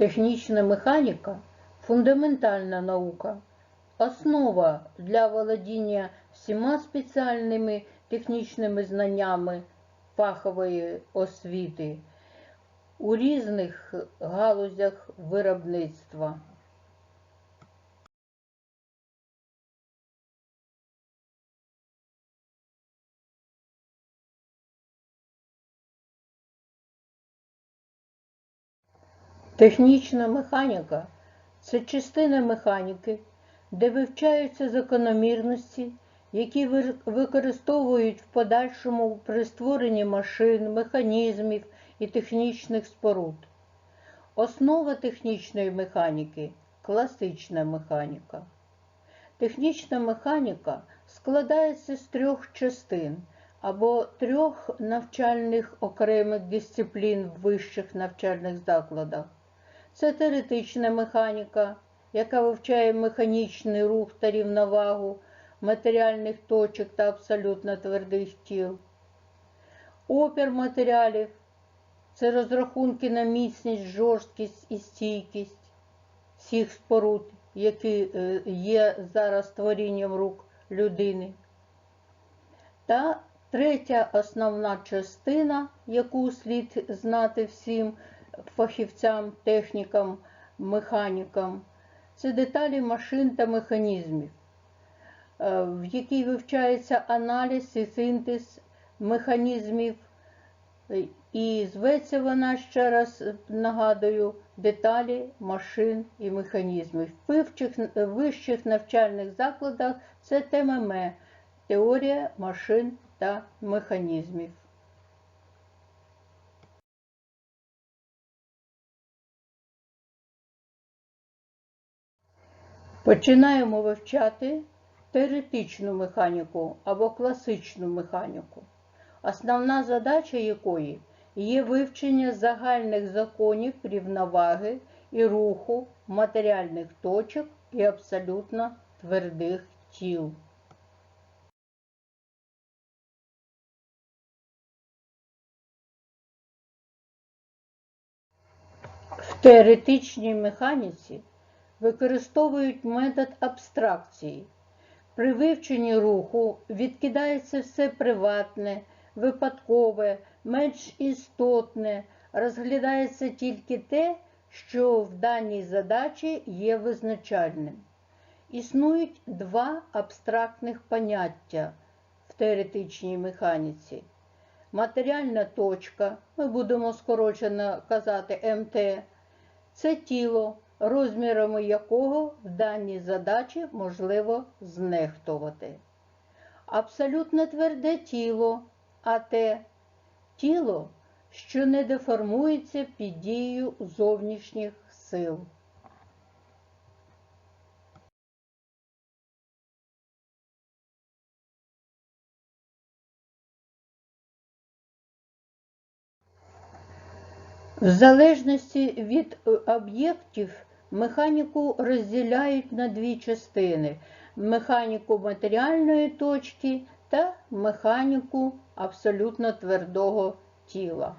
Технічна механіка фундаментальна наука, основа для володіння всіма спеціальними технічними знаннями фахової освіти у різних галузях виробництва. Технічна механіка це частина механіки, де вивчаються закономірності, які використовують в подальшому при створенні машин, механізмів і технічних споруд. Основа технічної механіки класична механіка. Технічна механіка складається з трьох частин або трьох навчальних окремих дисциплін в вищих навчальних закладах. Це теоретична механіка, яка вивчає механічний рух та рівновагу матеріальних точок та абсолютно твердих тіл. Опір матеріалів це розрахунки на міцність, жорсткість і стійкість всіх споруд, які е, є зараз творінням рук людини. Та третя основна частина, яку слід знати всім фахівцям, технікам, механікам, це деталі машин та механізмів, е, в якій вивчається аналіз і синтез механізмів, і зветься вона, ще раз нагадую, деталі машин і механізмів. В вищих навчальних закладах це ТММ – теорія машин та механізмів. Починаємо вивчати теоретичну механіку або класичну механіку, основна задача якої є вивчення загальних законів рівноваги і руху матеріальних точок і абсолютно твердих тіл. В теоретичній механіці використовують метод абстракції. При вивченні руху відкидається все приватне, випадкове, менш істотне, розглядається тільки те, що в даній задачі є визначальним. Існують два абстрактних поняття в теоретичній механіці. Матеріальна точка, ми будемо скорочено казати МТ, це тіло, розмірами якого в даній задачі можливо знехтувати. Абсолютно тверде тіло, АТ тіло, що не деформується під дією зовнішніх сил. В залежності від е, об'єктів механіку розділяють на дві частини: механіку матеріальної точки та механіку абсолютно твердого тіла.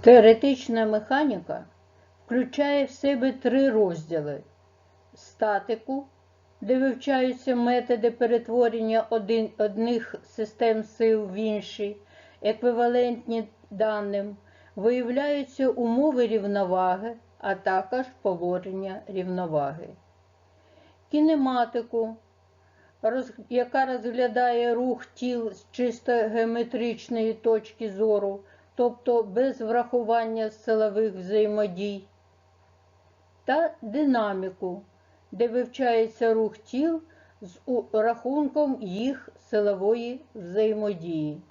Теоретична механіка включає в себе три розділи: статику, де вивчаються методи перетворення один, одних систем сил в інші, еквівалентні даним, виявляються умови рівноваги, а також положення рівноваги. Кінематику, яка розглядає рух тіл з чисто геометричної точки зору, тобто без врахування силових взаємодій, та динаміку, де вивчається рух тіл з рахунком їх силової взаємодії.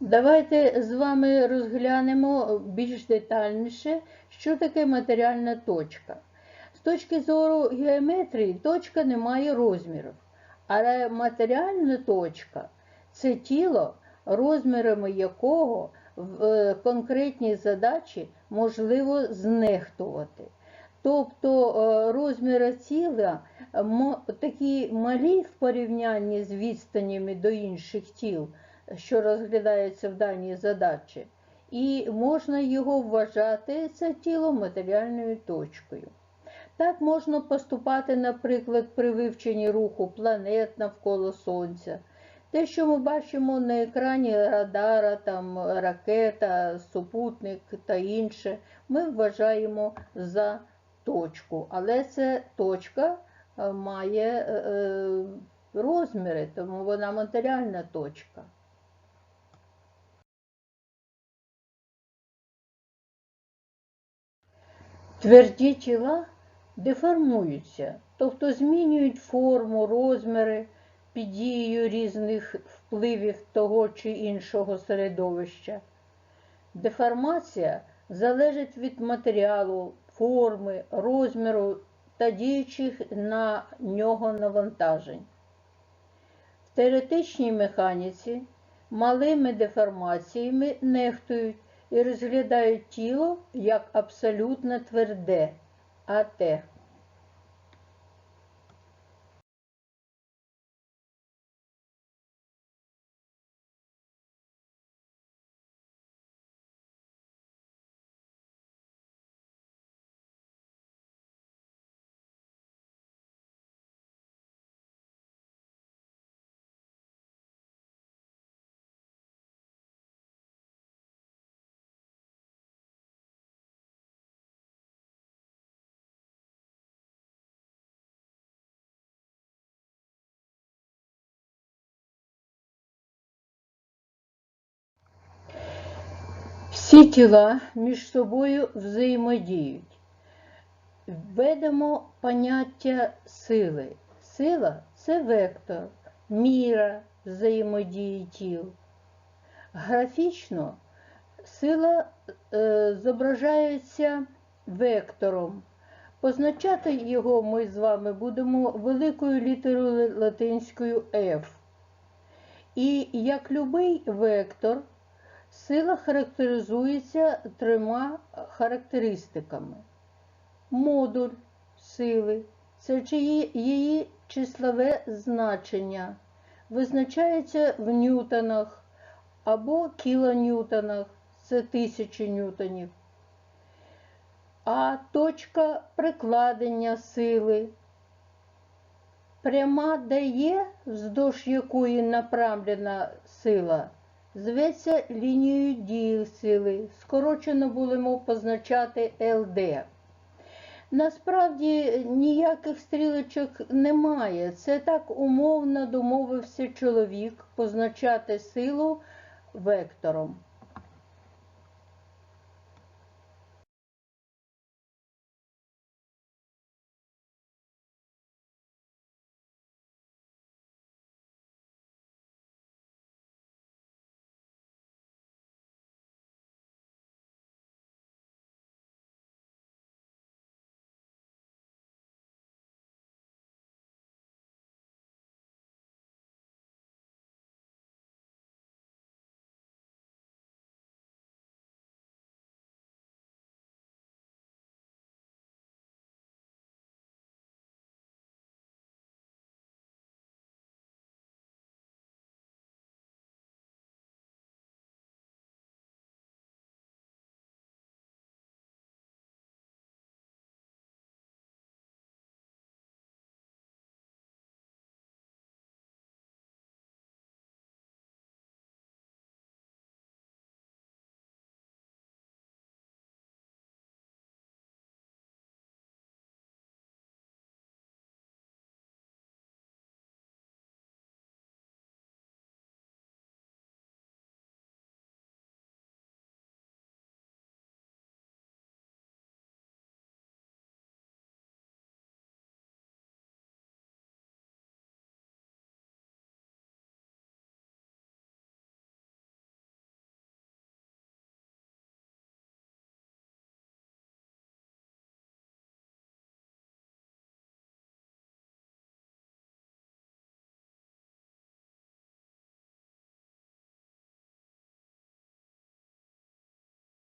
Давайте з вами розглянемо більш детальніше, що таке матеріальна точка. Точки зору геометрії точка не має розмірів, але матеріальна точка це тіло, розмірами якого в е, конкретній задачі можливо знехтувати. Тобто е, розміри тіла такі малі в порівнянні з відстанями до інших тіл, що розглядаються в даній задачі, і можна його вважати це тіло матеріальною точкою. Так можна поступати, наприклад, при вивченні руху планет навколо Сонця. Те, що ми бачимо на екрані радара, там ракета, супутник та інше, ми вважаємо за точку. Але ця точка е, має е, е, розміри, тому вона матеріальна точка. Тверді тіла деформуються, тобто змінюють форму, розміри під дією різних впливів того чи іншого середовища. Деформація залежить від матеріалу, форми, розміру та діючих на нього навантажень. В теоретичній механіці малими деформаціями нехтують і розглядають тіло як абсолютно тверде até. Всі тіла між собою взаємодіють. Введемо поняття сили. Сила це вектор, міра взаємодії тіл. Графічно сила е, зображається вектором. Позначати його ми з вами будемо великою літерою латинською F. І як любий вектор, Сила характеризується трьома характеристиками. Модуль сили це її числове значення, визначається в ньютонах або кілоньютонах, це тисячі ньютонів. А точка прикладення сили пряма дає, вздовж якої направлена сила, зветься лінією дії сили. Скорочено будемо позначати ЛД. Насправді ніяких стрілочок немає. Це так умовно домовився чоловік позначати силу вектором.